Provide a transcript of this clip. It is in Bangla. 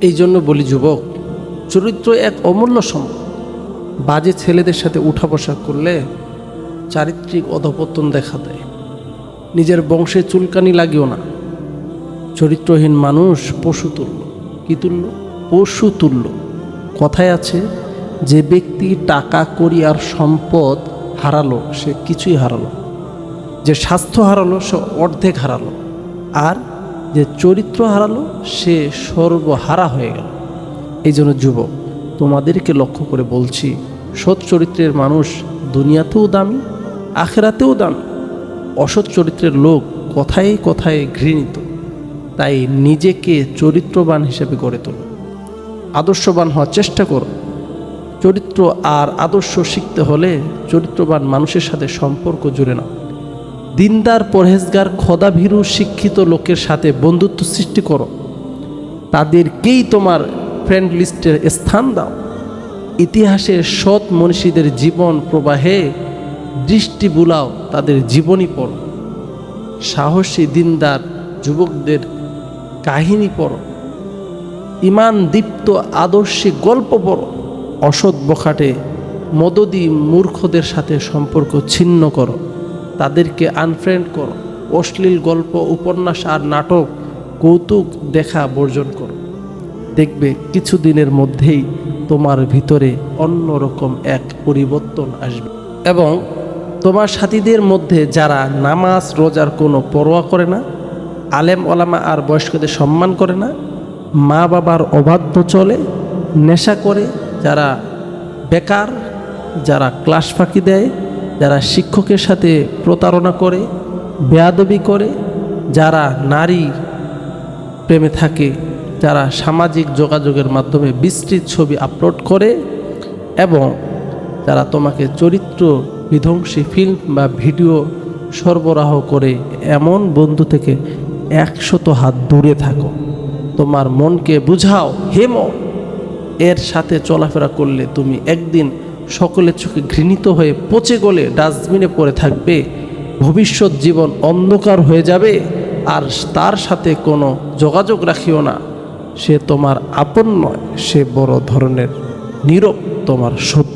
এই জন্য বলি, যুবক, চরিত্র এক অমূল্য সম্পদ। বাজে ছেলেদের সাথে উঠা বসা করলে চারিত্রিক অধপতন দেখা দেয়। নিজের বংশে চুলকানি লাগিও না। চরিত্রহীন মানুষ পশু তুল্য। কি তুল্য? পশু তুল্য। কথায় আছে, যে ব্যক্তি টাকা, করি আর সম্পদ হারালো, সে কিছুই হারালো যে স্বাস্থ্য হারালো, সে অর্ধেক হারালো। আর যে চরিত্র হারালো, সে সর্বহারা হয়ে গেল। এই জন্য যুবক, তোমাদেরকে লক্ষ্য করে বলছি, সৎ চরিত্রের মানুষ দুনিয়াতেও দামি, আখেরাতেও দামি। অসৎ চরিত্রের লোক কথায় কথায় ঘৃণিত। তাই নিজেকে চরিত্রবান হিসেবে গড়ে তোলো। আদর্শবান হওয়ার চেষ্টা করো। চরিত্র আর আদর্শ শিখতে হলে চরিত্রবান মানুষের সাথে সম্পর্ক জুড়ে নাও। দিনদার পরহেজগার খদাভীরু শিক্ষিত লোকের সাথে বন্ধুত্ব সৃষ্টি করো। তাদেরকেই তোমার ফ্রেন্ড লিস্টের স্থান দাও। ইতিহাসের সৎ মনীষীদের জীবন প্রবাহে দৃষ্টি বুলাও, তাদের জীবনী পড়ো। সাহসী দিনদার যুবকদের কাহিনী পড়ো। ইমান দীপ্ত আদর্শিক গল্প পড়ো। অসৎ বখাটে মদদি মূর্খদের সাথে সম্পর্ক ছিন্ন করো। তাদেরকে আনফ্রেন্ড করো, অশ্লীল গল্প, উপন্যাস আর নাটক, কৌতুক দেখা বর্জন করো। দেখবে কিছুদিনের মধ্যেই তোমার ভিতরে অন্যরকম এক পরিবর্তন আসবে। এবং তোমার সাথীদের মধ্যে যারা নামাজ, রোজার কোনো পরোয়া করে না, আলেম ওলামা আর বয়স্কদের সম্মান করে না, মা বাবার অবাধ্য চলে, নেশা করে, যারা বেকার, যারা ক্লাস ফাঁকি দেয় যারা শিক্ষকের সাথে প্রতারণা করে, বেয়াদবি করে, যারা নারী প্রেমে থাকে, যারা সামাজিক যোগাযোগের মাধ্যমে বিস্তৃত ছবি আপলোড করে এবং যারা তোমাকে চরিত্র বিধ্বংসী ফিল্ম বা ভিডিও সরবরাহ করে, এমন বন্ধু থেকে একশত হাত দূরে থাকো। তোমার মনকে বুঝাও, হেম। এর সাথে চলাফেরা করলে তুমি একদিন সকলের চোখে ঘৃণিত হয়ে পচে গলে ডাস্টবিনে পড়ে থাকবে। ভবিষ্যৎ জীবন অন্ধকার হয়ে যাবে আর তার সাথে কোনো যোগাযোগ রাখিও না। সে তোমার আপন নয়, সে বড় ধরনের নীরব তোমার শত্রু।